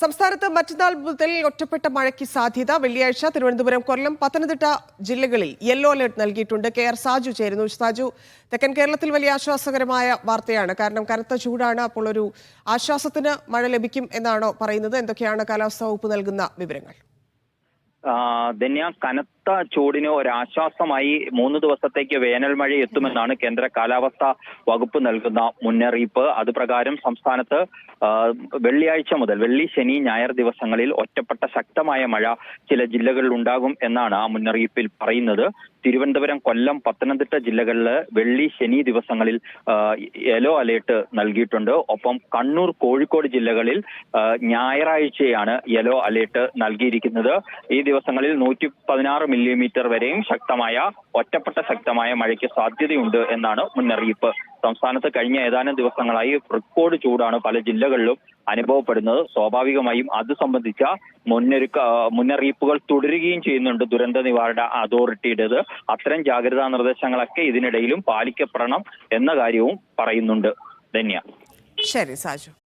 സംസ്ഥാനത്ത് മറ്റന്നാൾ മുതൽ ഒറ്റപ്പെട്ട മഴയ്ക്ക് സാധ്യത. വെള്ളിയാഴ്ച തിരുവനന്തപുരം കൊല്ലം പത്തനംതിട്ട ജില്ലകളിൽ യെല്ലോ അലർട്ട് നൽകിയിട്ടുണ്ട്. കെ ആർ സാജു ചേരുന്നു. സാജു തെക്കൻ കേരളത്തിൽ വലിയ ആശ്വാസകരമായ വാർത്തയാണ്. കാരണം കനത്ത ചൂടാണ്. അപ്പോൾ ഒരു ആശ്വാസത്തിന് മഴ ലഭിക്കും എന്നാണോ പറയുന്നത്? എന്തൊക്കെയാണ് കാലാവസ്ഥാ വകുപ്പ് നൽകുന്ന വിവരങ്ങൾ? ധന്യ കനത്ത ചൂടിന് ഒരാശ്വാസമായി മൂന്ന് ദിവസത്തേക്ക് വേനൽ മഴ എത്തുമെന്നാണ് കേന്ദ്ര കാലാവസ്ഥാ വകുപ്പ് നൽകുന്ന മുന്നറിയിപ്പ്. അത് പ്രകാരം സംസ്ഥാനത്ത് വെള്ളിയാഴ്ച മുതൽ വെള്ളി ശനി ഞായർ ദിവസങ്ങളിൽ ഒറ്റപ്പെട്ട ശക്തമായ മഴ ചില ജില്ലകളിൽ ഉണ്ടാകും എന്നാണ് ആ മുന്നറിയിപ്പിൽ പറയുന്നത്. തിരുവനന്തപുരം കൊല്ലം പത്തനംതിട്ട ജില്ലകളിൽ വെള്ളി ശനി ദിവസങ്ങളിൽ യെല്ലോ അലേർട്ട് നൽകിയിട്ടുണ്ട്. ഒപ്പം കണ്ണൂർ കോഴിക്കോട് ജില്ലകളിൽ ഞായറാഴ്ചയാണ് യെല്ലോ അലേർട്ട് നൽകിയിരിക്കുന്നത്. ഈ ദിവസങ്ങളിൽ നൂറ്റി പതിനാറ് മില്ലിമീറ്റർ വരെയും ശക്തമായ ഒറ്റപ്പെട്ട ശക്തമായ മഴയ്ക്ക് സാധ്യതയുണ്ട് എന്നാണ് മുന്നറിയിപ്പ്. സംസ്ഥാനത്ത് കഴിഞ്ഞ ഏതാനും ദിവസങ്ങളായി റെക്കോർഡ് ചൂടാണ് പല ജില്ലകളിലും അനുഭവപ്പെടുന്നത്. സ്വാഭാവികമായും അത് സംബന്ധിച്ച മുന്നൊരുക്ക മുന്നറിയിപ്പുകൾ തുടരുകയും ചെയ്യുന്നുണ്ട് ദുരന്ത നിവാരണ അതോറിറ്റിയുടേത്. അത്തരം ജാഗ്രതാ നിർദ്ദേശങ്ങളൊക്കെ ഇതിനിടയിലും പാലിക്കപ്പെടണം എന്ന കാര്യവും പറയുന്നുണ്ട്. ധന്യ. ശരി സാജു.